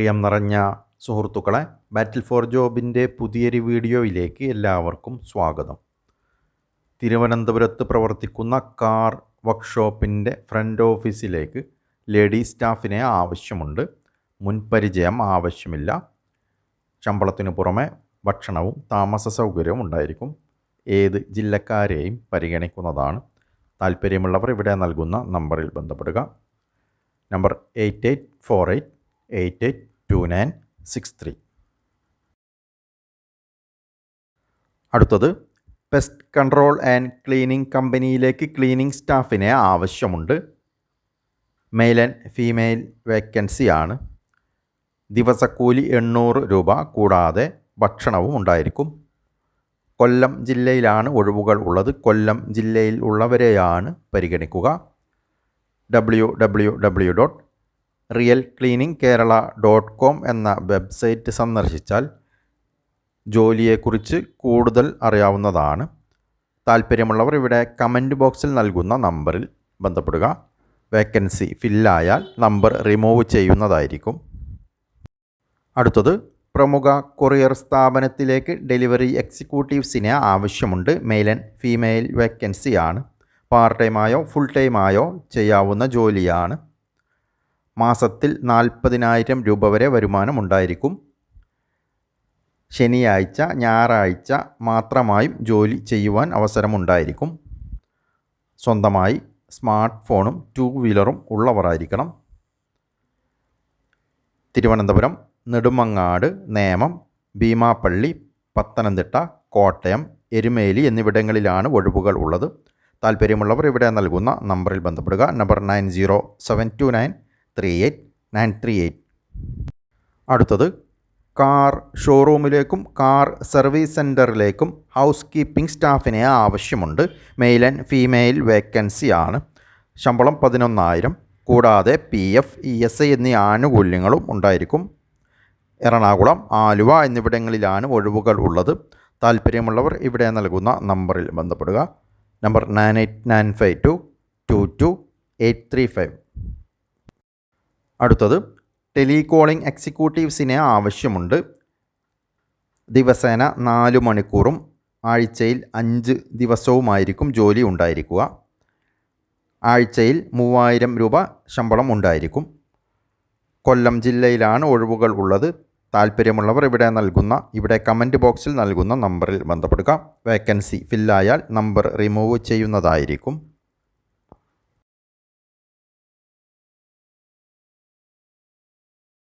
പ്രിയം നിറഞ്ഞ സുഹൃത്തുക്കളെ ബാറ്റിൽ ഫോർ ജോബിന്റെ പുതിയൊരു വീഡിയോയിലേക്ക് എല്ലാവർക്കും സ്വാഗതം. തിരുവനന്തപുരത്ത് പ്രവർത്തിക്കുന്ന കാർ വർക്ക്ഷോപ്പിന്റെ ഫ്രണ്ട് ഓഫീസിലേക്ക് ലേഡി സ്റ്റാഫിനെ ആവശ്യമുണ്ട്. മുൻപരിചയം ആവശ്യമില്ല. ശമ്പളത്തിനു പുറമെ ഭക്ഷണവും താമസ സൗകര്യവും ഉണ്ടായിരിക്കും. ഏത് ജില്ലക്കാരെയും പരിഗണിക്കുന്നതാണ്. താല്പര്യമുള്ളവർ ഇവിടെ നൽകുന്ന നമ്പറിൽ ബന്ധപ്പെടുക. Number eight eight four eight eight eight two nine six three അടുത്തത് പെസ്റ്റ് കൺട്രോൾ ആൻഡ് ക്ലീനിങ് കമ്പനിയിലേക്ക് ക്ലീനിങ് സ്റ്റാഫിനെ ആവശ്യമുണ്ട്. മെയിൽ ആൻഡ് ഫീമെയിൽ വേക്കൻസി ആണ്. ദിവസക്കൂലി എണ്ണൂറ് രൂപ കൂടാതെ ഭക്ഷണവും ഉണ്ടായിരിക്കും. കൊല്ലം ജില്ലയിലാണ് ഒഴിവുകൾ ഉള്ളത്. കൊല്ലം ജില്ലയിൽ ഉള്ളവരെയാണ് പരിഗണിക്കുക. W W W dot real cleaning Kerala dot com എന്ന വെബ്സൈറ്റ് സന്ദർശിച്ചാൽ ജോലിയെക്കുറിച്ച് കൂടുതൽ അറിയാവുന്നതാണ്. താല്പര്യമുള്ളവർ ഇവിടെ കമന്റ് ബോക്സിൽ നൽകുന്ന നമ്പറിൽ ബന്ധപ്പെടുക. വേക്കൻസി ഫില്ലായാൽ നമ്പർ റിമൂവ് ചെയ്യുന്നതായിരിക്കും. അടുത്തത് പ്രമുഖ കൊറിയർ സ്ഥാപനത്തിലേക്ക് ഡെലിവറി എക്സിക്യൂട്ടീവ്സിനെ ആവശ്യമുണ്ട്. മെയിൽ ആൻഡ് ഫീമെയിൽ വേക്കൻസിയാണ്. പാർട്ട് ടൈമായോ ഫുൾ ടൈമായോ ചെയ്യാവുന്ന ജോലിയാണ്. മാസത്തിൽ നാൽപ്പതിനായിരം രൂപ വരെ വരുമാനം ഉണ്ടായിരിക്കും. ശനിയാഴ്ച ഞായറാഴ്ച മാത്രമായും ജോലി ചെയ്യുവാൻ അവസരമുണ്ടായിരിക്കും. സ്വന്തമായി സ്മാർട്ട് ഫോണും ടൂ വീലറും ഉള്ളവരായിരിക്കണം. തിരുവനന്തപുരം നെടുമങ്ങാട് നേമം ഭീമാപ്പള്ളി പത്തനംതിട്ട കോട്ടയം എരുമേലി എന്നിവിടങ്ങളിലാണ് ഒഴിവുകൾ ഉള്ളത്. താല്പര്യമുള്ളവർ ഇവിടെ നൽകുന്ന നമ്പറിൽ ബന്ധപ്പെടുക. Number nine zero seven two nine three eight nine three eight. അടുത്തത് കാർ ഷോറൂമിലേക്കും കാർ സർവീസ് സെന്ററിലേക്കും ഹൗസ് കീപ്പിംഗ് സ്റ്റാഫിനെ ആവശ്യമുണ്ട്. മെയിൽ ആൻഡ് ഫീമെയിൽ വേക്കൻസി ആണ്. ശമ്പളം പതിനൊന്നായിരം. കൂടാതെ P F E S I എന്നീ ആനുകൂല്യങ്ങളും ഉണ്ടായിരിക്കും. എറണാകുളം ആലുവ എന്നിവിടങ്ങളിലാണ് ഒഴിവുകൾ ഉള്ളത്. താല്പര്യമുള്ളവർ ഇവിടെ നൽകുന്ന നമ്പറിൽ ബന്ധപ്പെടുക. Number nine eight nine five two two two eight three five. അടുത്തത് ടെലികോളിംഗ് എക്സിക്യൂട്ടീവ്സിനെ ആവശ്യമുണ്ട്. ദിവസേന നാല് മണിക്കൂറും ആഴ്ചയിൽ അഞ്ച് ദിവസവുമായിരിക്കും ജോലി ഉണ്ടായിരിക്കുക. ആഴ്ചയിൽ മൂവായിരം രൂപ ശമ്പളം ഉണ്ടായിരിക്കും. കൊല്ലം ജില്ലയിലാണ് ഒഴിവുകൾ ഉള്ളത്. താല്പര്യമുള്ളവർ ഇവിടെ നൽകുന്ന ഇവിടെ കമന്റ് ബോക്സിൽ നൽകുന്ന നമ്പറിൽ ബന്ധപ്പെടുക. വേക്കൻസി ഫില്ലായാൽ നമ്പർ റിമൂവ് ചെയ്യുന്നതായിരിക്കും.